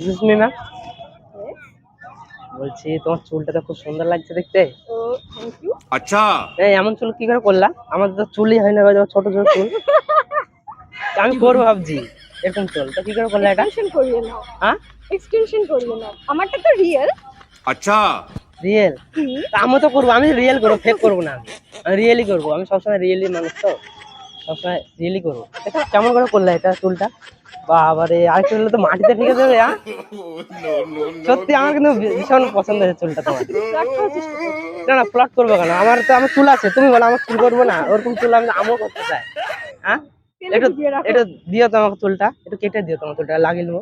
বুঝলি না? বলছি তোমার চুলটা তো খুব সুন্দর লাগছে দেখতে। আচ্ছা। এমন চুল কি করে করলা? আমাদের তো চুলই হয় না ছোট ছোট চুল। আমি করব ভাবছি এরকম চুল। তো কি করে করলা এটা? এক্সটেনশন করিয়ে না হ্যাঁ? আমারটা তো রিয়েল আচ্ছা। রিয়েল আমি তো করব আমি রিয়েল করব ফেক করব না আমি। রিয়েলই করব আমি সবসময় রিয়েলি মানুষ তো। সবসময় রিয়েলি করব। কেমন করে করলা এটা চুলটা? বাবারে আরেকটু হলে তো মাটিতে ঠিক আছে হ্যাঁ? সত্যি আমার কিন্তু ভীষণ পছন্দ হয়েছে চুলটা তোমার। না না প্লট করব কেন? আমার তো আমার চুল আছে। তুমি বলো আমার চুল করব না? ওরকম চুল আমি আমিও করতে চাই। হ্যাঁ? একটু একটু দিও তো চুলটা। একটু কেটে দিও তোমার চুলটা লাগিয়ে নেব?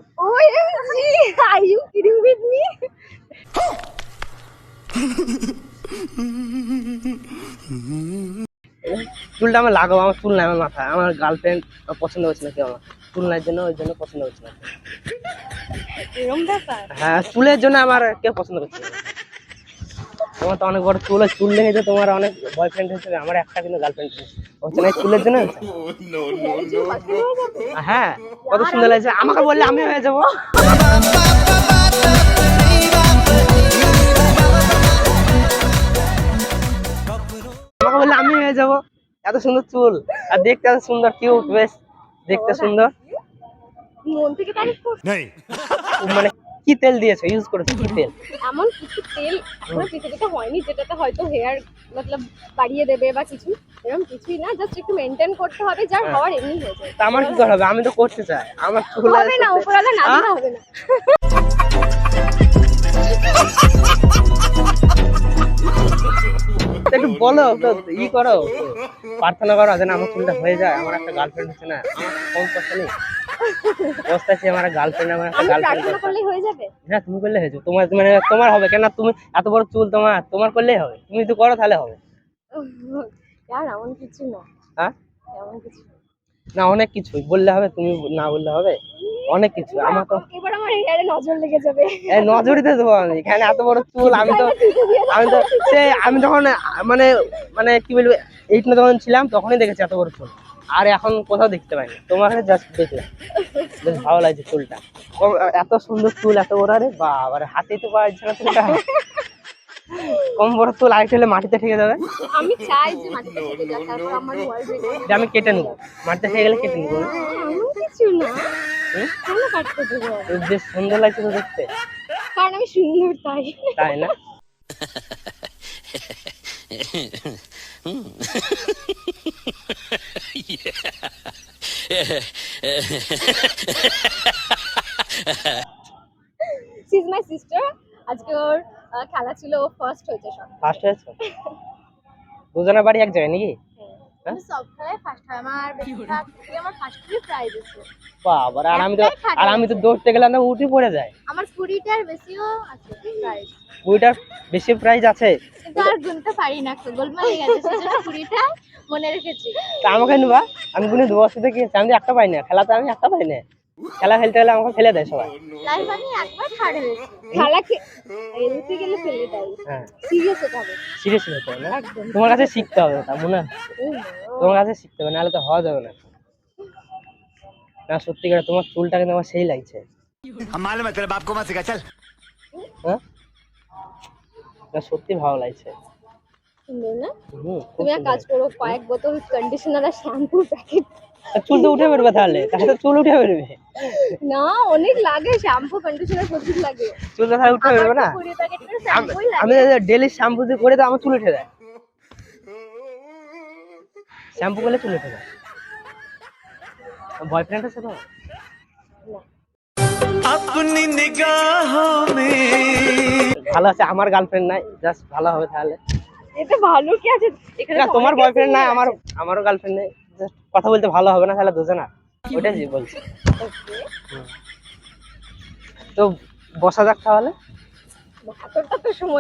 চুলটা আমার লাগাবো আমার চুল নাই আমার মাথায়। আমার গার্লফ্রেন্ড পছন্দ হচ্ছে না কেউ আমার। চুল নাই জন্য ওই জন্য পছন্দ হচ্ছে না হ্যাঁ চুলের জন্য আমার কেউ পছন্দ করছে না। তোমার তো অনেক বড় চুল চুল তো তোমার অনেক বয়ফ্রেন্ড হিসেবে আমার একটা কিন্তু গার্লফ্রেন্ড হচ্ছে না চুলের জন্য হ্যাঁ কত সুন্দর লাগছে। আমাকে বললে আমি হয়ে যাব। আমাকে বললে আমি হয়ে যাব। এত সুন্দর চুল। আর দেখতে এত সুন্দর কিউট বেশ। দেখতে সুন্দর। মন থেকে তারিফ মানে কি তেল দিয়েছ? ইউজ করেছ কি তেল? এমন কিছু তেল এখনও পৃথিবীতে হয়নি যেটাতে হয়তো হেয়ার মতলব বাড়িয়ে দেবে বা কিছু এরকম কিছুই না জাস্ট একটু মেনটেন করতে হবে যার হ্যাঁ। হওয়ার এমনি হয়ে যায়। আমার কি করে হবে? আমি তো করতে চাই। আমার চুল হবে না উপরালা না হবে না। বলো তো ই করো। প্রার্থনা করো যেন আমার চুলটা হয়ে যায়। আমার একটা গার্লফ্রেন্ড হচ্ছে না। আমার কম কষ্ট নেই। অবস্থা আছে আমার গার্লফ্রেন্ড আমার একটা গার্লফ্রেন্ড হয়ে যাবে? হ্যাঁ তুমি করলে হয়েছে তোমার মানে তোমার হবে কেন তুমি এত বড় চুল তোমার তোমার করলেই হবে। তুমি তো করো তাহলে হবে। আর এমন কিছু না। হ্যাঁ? এমন কিছু না। অনেক কিছু বললে হবে তুমি না বললে হবে। অনেক কিছু। আমার তো এবার আমার হেয়ারে নজর লেগে যাবে। এই নজরিতে দেবো আমি। এখানে এত বড় চুল আমি তো আমি তো সে আমি যখন মানে মানে কি বলব এইট না যখন ছিলাম তখনই দেখেছি এত বড় চুল। আর এখন কোথাও দেখতে পাইনি। তোমাকে জাস্ট দেখলাম। বেশ ভালো লাগছে চুলটা। এত সুন্দর চুল এত বড় আরে বাবারে হাতেই তো পাওয়া যাচ্ছে না চুলটা। কম বড় চুল আরেকটা হলে মাটিতে ঠেকে যাবে। আমি চাই যে মাটিতে থেকে যাক তারপর আমার আমি কেটে নেব। মাটিতে ঠেকে গেলে কেটে নেব। কিছু না? কেন কাটতে দেবো? বেশ সুন্দর লাগছে তো দেখতে। কারণ আমি সুন্দর তাই। তাই না? সি ইজ মাই সিস্টার আজকে ওর খেলা ছিল ও ফার্স্ট হয়েছে সব। ফার্স্ট হয়েছে? দুজনের বাড়ি এক জায়গায় নাকি? আমি সব খেলায় ফার্স্ট হয়। আমার বেশিরভাগ থেকে আমার ফার্স্ট প্রাইজ আছে। বাবার আর আমি তো আর আমি তো দৌড়তে গেলাম না উঠে পড়ে যায় আমার কুড়িটার বেশিও আছে প্রাইজ ওইটার বেশি প্রাইজ আছে? কিন্তু আর গুনতে পারি না একটু গোলমাল গেছে সেজন্য কুড়িটা মনে রেখেছি। তা আমাকে নিবা আমি থেকে আমি একটা পাই না। খেলাতে আমি একটা পাই না। খেলা খেলতে গেলে আমাকে ফেলে দেয় সবাই লাইভ আমি একবার থার্ড হয়েছি খেলা খেলতে গেলে ফেলে দেয় হ্যাঁ সিরিয়াস হতে হবে সিরিয়াসলি হতে হবে না একদম তোমার কাছে শিখতে হবে তা মনে হচ্ছে তোমার কাছে শিখতে হবে নাহলে তো হওয়া যাবে না না সত্যি করে তোমার চুলটা কিন্তু আমার সেই লাগছে हम मालूम है तेरे बाप को मत सिखा चल হ্যাঁ না সত্যি ভালো লাগছে সুন্দর না হুম খুব তুমি এক সুন্দর। কাজ করো কয়েক বোতল কন্ডিশনার আর শ্যাম্পুর প্যাকেট তা চুল তো উঠে বেরবে তাহলে। তাহলে চুল উঠে না অনেক লাগে শ্যাম্পু কন্ডিশনার প্রচুর লাগে। চুল তো তাহলে উঠে না? আমি ডেলি শ্যাম্পু দিয়ে করে তো আমার চুল উঠে যায়। শ্যাম্পু করলে চুল উঠে যায়। বয়ফ্রেন্ড আছে তো আপনি ভালো আছে আমার গার্লফ্রেন্ড নাই জাস্ট ভালো হবে তাহলে। এতে ভালো কি আছে? এখানে তোমার বয়ফ্রেন্ড নাই আমার আমারও গার্লফ্রেন্ড নাই। কথা বলতে ভালো হবে না তাহলে দুজনা ওটাই জি বলছি। তো বসা যাক তাহলে। সময়